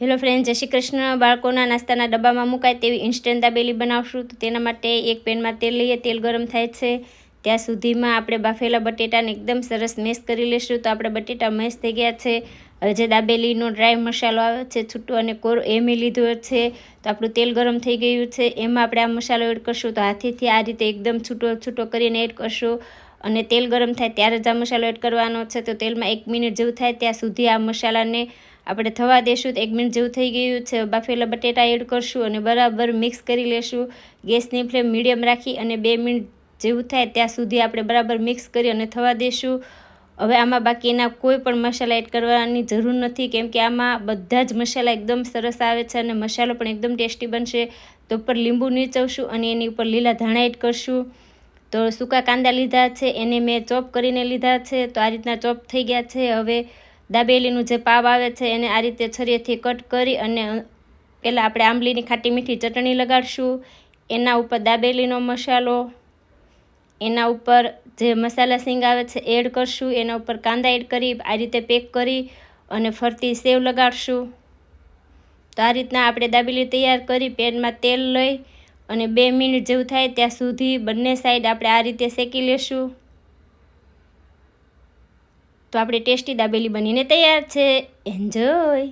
Hello friend જય શ્રી કૃષ્ણ. બાળકોના નાસ્તાના ડબ્બામાં મુકાય તેવી ઇન્સ્ટન્ટ દાબેલી બનાવશું. તો તેના માટે એક પેનમાં તેલ લઈએ. તેલ ગરમ થાય છે. ત્યાં સુધીમાં આપણે બાફેલા બટેટાને એકદમ સરસ મેશ કરી લઈશું તો આપણે બટેટા મેશ થઈ ગયા છે. હવે જે દાબેલીનો ડ્રાય મસાલો આવે છે, છૂટો અને કોરો, એ મેં લીધો છે. તો આપણું તેલ ગરમ થઈ ગયું છે. એમાં આપણે આ મસાલો એડ કરશું. તો હાથેથી આ રીતે એકદમ છૂટો છૂટો કરીને એડ કરશું. અને તેલ ગરમ થાય ત્યારે જ આ મસાલો એડ કરવાનો છે. તો તેલમાં એક મિનિટ જેવું થાય ત્યાં સુધી આ મસાલાને આપણે થવા દેશું. તો એક મિનિટ જેવું થઈ ગયું છે. બાફેલા બટેટા એડ કરશું અને બરાબર મિક્સ કરી લેશું. ગેસની ફ્લેમ મીડિયમ રાખી અને બે મિનિટ જેવું થાય ત્યાં સુધી આપણે બરાબર મિક્સ કરી અને થવા દેશું. હવે આમાં બાકીના કોઈ પણ મસાલા એડ કરવાની જરૂર નથી, કેમ કે આમાં બધા જ મસાલા એકદમ સરસ આવે છે અને મસાલો પણ એકદમ ટેસ્ટી બનશે. તો ઉપર લીંબુ નીચવશું અને એની ઉપર લીલા ધાણા એડ કરશું. તો સૂકા કાંદા લીધા છે, એને મેં ચોપ કરીને લીધા છે, તો આ રીતના ચોપ થઈ ગયા છે. હવે દાબેલીનું જે પાવ આવે છે, એને આ રીતે છરીએથી કટ કરી અને પહેલાં આપણે આંબલીની ખાટી મીઠી ચટણી લગાડશું. એના ઉપર દાબેલીનો મસાલો એના ઉપર જે મસાલા સિંગ આવે છે એડ કરશું. એના ઉપર કાંદા એડ કરી, આ રીતે પેક કરી અને ફરતી સેવ લગાડશું. તો આ રીતના આપણે દાબેલી તૈયાર કરી, પેનમાં તેલ લઈ અને બે મિનિટ જેવું થાય ત્યાં સુધી બંને સાઈડ આપણે આ રીતે શેકી લેશું. તો આપણે ટેસ્ટી દાબેલી બનીને તૈયાર છે. એન્જોય